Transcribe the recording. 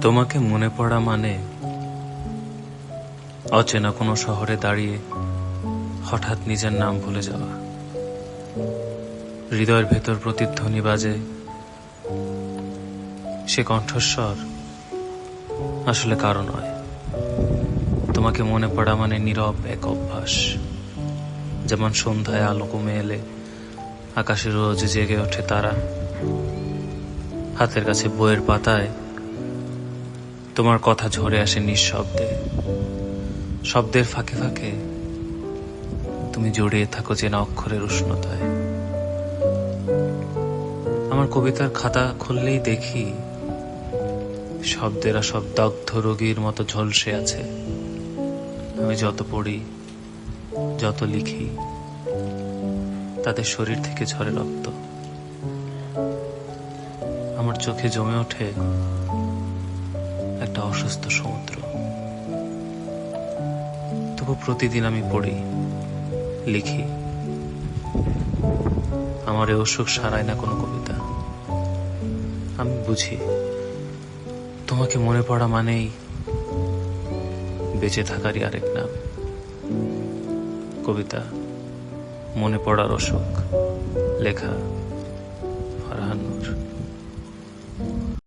তোমাকে মনে পড়া মানে অচেনা কোনো শহরে দাঁড়িয়ে হঠাৎ নিজের নাম ভুলে যাওয়া। হৃদয়ের ভেতর প্রতিধ্বনি বাজে সে কণ্ঠস্বর আসলে কারও নয়। তোমাকে মনে পড়া মানে নীরব এক অভ্যাস, যেমন সন্ধ্যায় আলো কমে এলে আকাশে রোজ জেগে ওঠে তারা। হাতের কাছে বইয়ের পাতায় তোমার কথা ঝরে আসে নিঃশব্দে। শব্দের ফাঁকে ফাঁকে তুমি জড়িয়ে থাকো চেনা অক্ষরের উষ্ণতায়। আমার কবিতার খাতা খুললেই দেখি শব্দেরা সব দগ্ধ রোগীর মতো ঝলসে আছে। আমি যত পড়ি, যত লিখি, তাদের শরীর থেকে ঝরে রক্ত। চোখে জমে ওঠে একটা অসুস্থ সমুদ্র। তবু প্রতিদিন আমি পড়ি, লিখি। আমার এ অসুখ সারায় না কোনো কবিতা। আমি বুঝি, তোমাকে মনে পড়া মানেই বেঁচে থাকারই আরেক নাম। কবিতা, মনে পড়ার অসুখ, লেখা, ফারহান